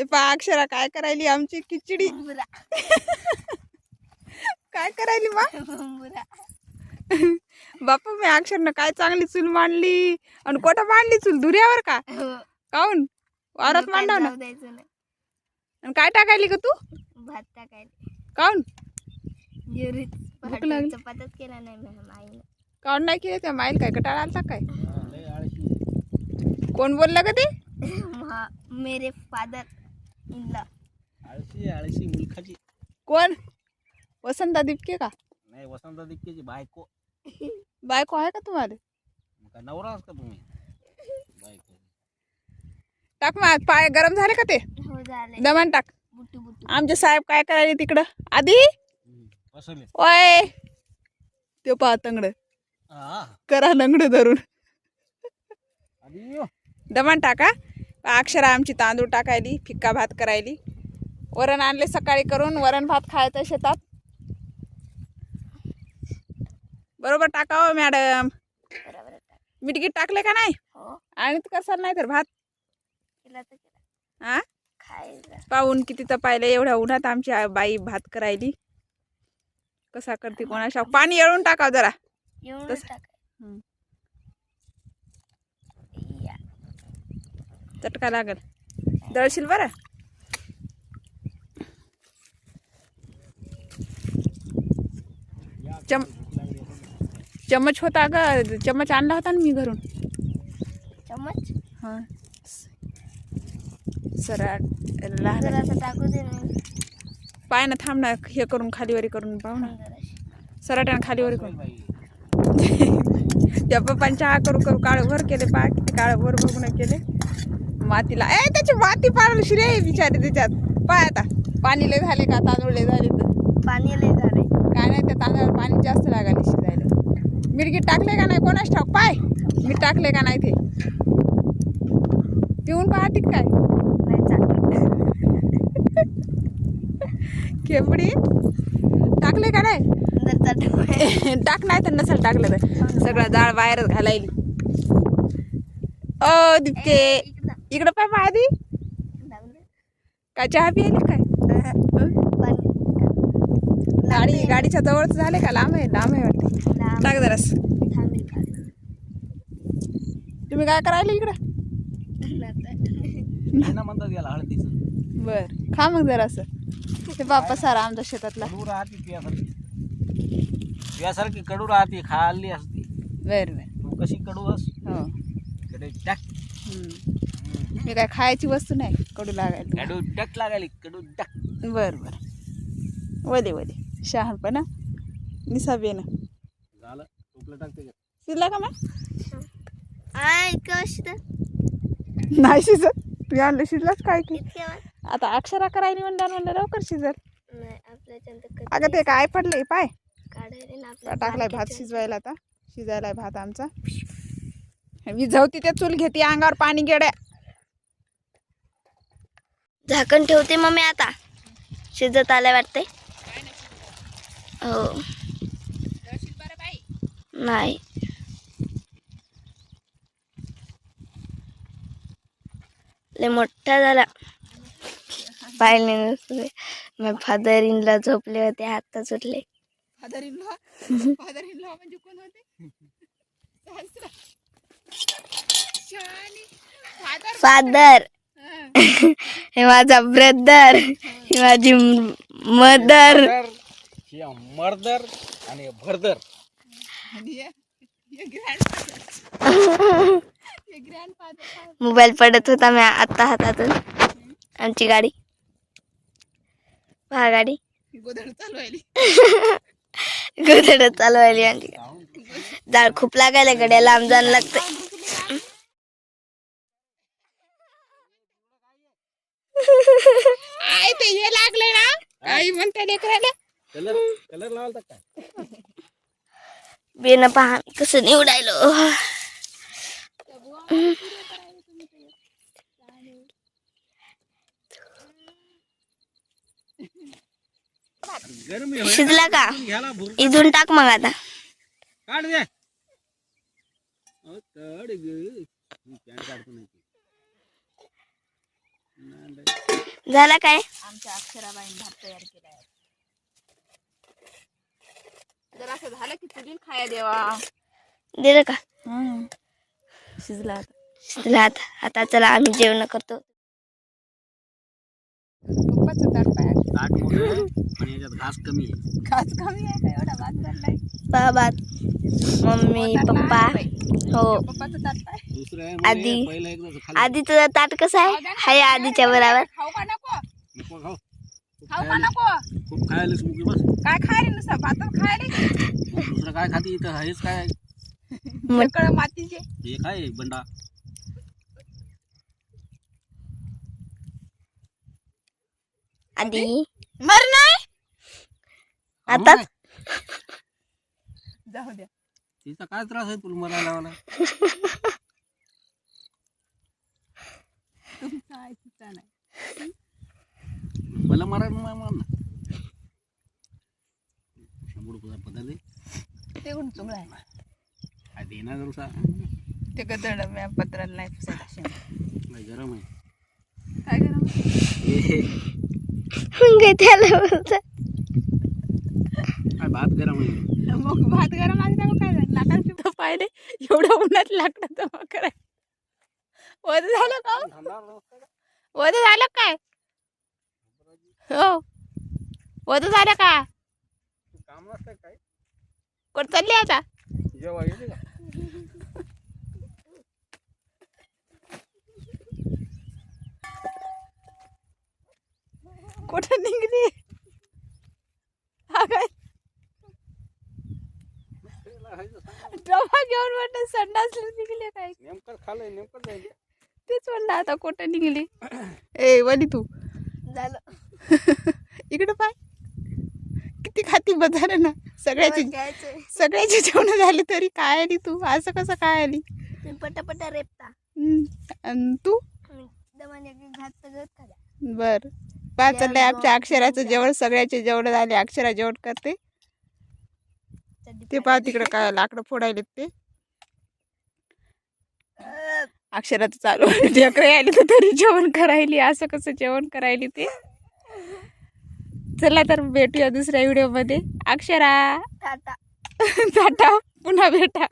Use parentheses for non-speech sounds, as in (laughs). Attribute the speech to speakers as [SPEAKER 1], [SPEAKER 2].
[SPEAKER 1] ए पा अक्षरा काय करायली आमची खिचडी? (laughs) काय करायली मा? बापा मी अक्षरनं काय चांगली चूल मांडली? आणि कोठं मांडली चूल? धुऱ्यावर का? काऊन? वावरात मांडव ना? आणि काय टाकायली का तू?
[SPEAKER 2] भात टाकायला.
[SPEAKER 1] काऊन? भूक लागली.
[SPEAKER 2] केला नाही
[SPEAKER 1] काऊन नाही केलं त्या माईल? काय कटाळा आलता काय? कोण बोललं का ते? (laughs)
[SPEAKER 2] हा, मेरे फादर इनला
[SPEAKER 3] आळशी आळशी मुलखाची.
[SPEAKER 1] कोण? वसंता दिपके का?
[SPEAKER 3] नाही वसंत दिक्केची बायको.
[SPEAKER 1] बायको आहे का तुम्हाला?
[SPEAKER 3] का तुम्ही? बायको.
[SPEAKER 1] टाक मग पाय गरम झाले का ते?
[SPEAKER 2] हो झाले.
[SPEAKER 1] दमन टाक.
[SPEAKER 2] बुट्टू बुट्टू
[SPEAKER 1] आमचे साहेब काय करायले तिकडं? आधी?
[SPEAKER 3] बसवले.
[SPEAKER 1] ओय! ते पहा तंगड.
[SPEAKER 3] हा
[SPEAKER 1] करा लंगड धरून.
[SPEAKER 3] आधी.
[SPEAKER 1] दमन टाका. अक्षरा आमची तांदूळ टाकायली फिक्का भात करायली. वरण आणले सकाळी करून वरण भात खायचं शेतात. बरोबर टाकावं मॅडम. मिटगीट टाकले का नाही?
[SPEAKER 2] हो.
[SPEAKER 1] आणि करसाल नाही तर भात?
[SPEAKER 2] तर
[SPEAKER 1] हा
[SPEAKER 2] खायला
[SPEAKER 1] पाहून किती तपायला एवढ्या उन्हात आमची बाई भात करायली. कसा करते कोणाशा पाणी येळून टाकाव जरा.
[SPEAKER 2] येऊन
[SPEAKER 1] तसं. चटका लागल. दळशील बरं? चम चमच होता ग चमच आणला होता ना मी घरून.
[SPEAKER 2] चम्मच?
[SPEAKER 1] हां. सराट लहान पाय ना. थांब ना हे करून खालीवरी करून पाहू ना. सराट्यानं खालीवरी करून. (laughs) त्या पप्पांच्या हा करू करू काळ भर केले पा किती काळ भर बघून केले. मातीला. ए त्याची माती पाडली रे बिचारी त्याच्यात. पाय आता. पाणी लय झाले का? तांदूळ लय झाले तर.
[SPEAKER 2] पाणी लय झालंय
[SPEAKER 1] काय नाही त्या तांदळाला पाणी जास्त लागायला शिजायला. मिरगीत टाकले का नाही? कोणाच ठाक पाय. मीठ टाकले का नाही ते? पिऊन पाहते काय. खेपडी टाकले का नाही? (laughs) टाक नाही तर नसेल टाकलं तर. सगळं जाळ बाहेरच घालायली. ओ दिपके. इकडं पाय पहा आधी काय चहा पियाली काय? गाडी गाडीच्या जवळच झाले का? लांब आहे लांब आहे वाटते. टाक जरास. तुम्ही काय करायला इकडं?
[SPEAKER 3] ना म्हणतात याला हळदीचं.
[SPEAKER 1] बर खा मग जरासं. हे बाप्पा सारा आमच्या शेतातला.
[SPEAKER 3] कडू राहते तुझ्यासारखी तुझ्यासारखी कडू राहते खाल्ली असती.
[SPEAKER 1] बर बर.
[SPEAKER 3] तू कशी कडू अस
[SPEAKER 1] हो.
[SPEAKER 3] कडे टाक.
[SPEAKER 1] हम्म. मी काय खायची वस्तू नाही कडू लागायला
[SPEAKER 3] कडू टाक लागायली कडू टाक
[SPEAKER 1] बर बर. वदे वदे. शहाणपणा. निसाबेनं.
[SPEAKER 3] झालं. टोपलं त्याच्यात
[SPEAKER 1] शिजला का मग? नाही शिजत. तू आणलं शिजलाच काय की? आता अक्षरा करायला म्हणलं म्हणलं लवकर शिजल. अगं ते काय पडलंय पाय. टाकलाय भात शिजवायला आता. शिजायलाय भात आमचा. विझवती ते चूल घेते अंगावर पाणी गेड्या.
[SPEAKER 2] झाकण ठेवते मग मी आता. शिजत आलाय वाटते हो. नाही. लय मोठा झाला. पाहिले नसते मी फादर इनला झोपले होते हात सुटले
[SPEAKER 1] father in law father in law म्हणजे कोण होते? फादर
[SPEAKER 2] फादर (laughs) हे माझा ब्रदर ही माझी मदर
[SPEAKER 3] हे मर्दर आणि हे भरदर
[SPEAKER 2] मोबाईल (laughs) पडत होता मी आत्ता हातातून. आमची गाडी. पहा गाडी.
[SPEAKER 1] गोधड चालवायली (laughs)
[SPEAKER 2] गोधड चालवायली आमची. गाडी. जाळ खूप लागायला गड्या लांब जाणं लागतं
[SPEAKER 1] ते हे लागले ना. आई म्हणते लेकराला.
[SPEAKER 3] कलर कलर लावाल काय?
[SPEAKER 2] बेन पहा कसं निवडायलो.
[SPEAKER 3] गरमी होय.
[SPEAKER 2] शिजला का?
[SPEAKER 3] घ्याला भूर
[SPEAKER 2] इथून टाक मग आता.
[SPEAKER 3] काढ दे अहो, काढ ग. मी पॅन्ट काढतो नाही ते.
[SPEAKER 2] झाला काय?
[SPEAKER 1] आमच्या अक्षराबाईन भात तयार केला आहे जर असं झालं की तुझी खाया देवा.
[SPEAKER 2] दिलं का?
[SPEAKER 1] शिजला आता.
[SPEAKER 2] शिजला आता. आता चला आम्ही जेवण करतो.
[SPEAKER 1] पप्पाचं ताट पाय.
[SPEAKER 3] ताट मोठं आहे पण याच्यात घास कमी आहे.
[SPEAKER 1] खास कमी आहे का? एवढा भात
[SPEAKER 2] बाबा मम्मी पप्पा. हो.
[SPEAKER 1] पप्पाचं ताट पाय
[SPEAKER 3] दुसरं आहे
[SPEAKER 2] आधी-
[SPEAKER 3] पहिलं एकदा खाल्लं.
[SPEAKER 2] आधीचं ताट कसं आहे? हाय आधीच्या बरोबर.
[SPEAKER 1] खाऊ का नको?
[SPEAKER 3] नको खाऊ. खूप
[SPEAKER 1] खाऊ का
[SPEAKER 3] खायला.
[SPEAKER 1] नको?
[SPEAKER 3] खूप खायलाच मुकी बस.
[SPEAKER 1] काय खायला नुसतं? भातच खायला
[SPEAKER 3] दुसरं काय खाते? इथं हेच काय?
[SPEAKER 1] मातीचे.
[SPEAKER 3] हे काय बंडा.
[SPEAKER 2] आधी.
[SPEAKER 1] मर नाही
[SPEAKER 2] आता?
[SPEAKER 1] जाऊ द्या.
[SPEAKER 3] तिचा काय त्रास आहे तुला मरायला मला
[SPEAKER 1] तुमचा आहे तिचा नाही.
[SPEAKER 3] मला नाही मार ना. शंभर दे
[SPEAKER 1] ते कोण चुंगळ आहे.
[SPEAKER 3] काय देणार जरूर
[SPEAKER 1] ते गदड म्या पत्राला नाही पुसत असे
[SPEAKER 3] काय गरम आहे?
[SPEAKER 2] मग त्याला बोलतात.
[SPEAKER 3] काय भात गरम आहे?
[SPEAKER 1] मग भात गरम असला मग काय झालं? लाकडाचे पाहिले एवढ्या उन्हात लाकडं जमा कराय वध झालं का वध झालं काय? हो. वध झालं का?
[SPEAKER 3] काम नसतं काय?
[SPEAKER 1] कोण चालली आता?
[SPEAKER 3] जेव्हा
[SPEAKER 1] कुठं निघली? हा काय डबा घेऊन म्हटलं संडासला निघले काय
[SPEAKER 3] नेमकं खाल्लंय नेमकं जाईल.
[SPEAKER 1] तेच म्हणलं आता कुठं निघली? (clears throat) ए वली तू.
[SPEAKER 2] झालं. (laughs)
[SPEAKER 1] इकडे पाय. किती खाती बजारं ना. सगळ्याची
[SPEAKER 2] घ्यायचंय.
[SPEAKER 1] सगळ्याची जेवण झाली तरी काय आली तू? असं कसं काय आली?
[SPEAKER 2] तुम्ही पटापटा रेपता.
[SPEAKER 1] हम्म. अन तू?
[SPEAKER 2] दमाने घात सगळं खाल्या
[SPEAKER 1] बर. पाच चाललंय आमच्या अक्षराचं जेवण सगळ्याचे जेवण झाले अक्षरा जेवण करते. ते पहा तिकडे काय लाकडं फोडायले ते. (laughs) अक्षराचं चालू ढेकरे (laughs) आली तर तरी जेवण करायली असं कसं जेवण करायली ते. चला तर भेटूया दुसऱ्या व्हिडिओमध्ये. अक्षरा.
[SPEAKER 2] टाटा. (laughs)
[SPEAKER 1] टाटा. पुन्हा भेटा.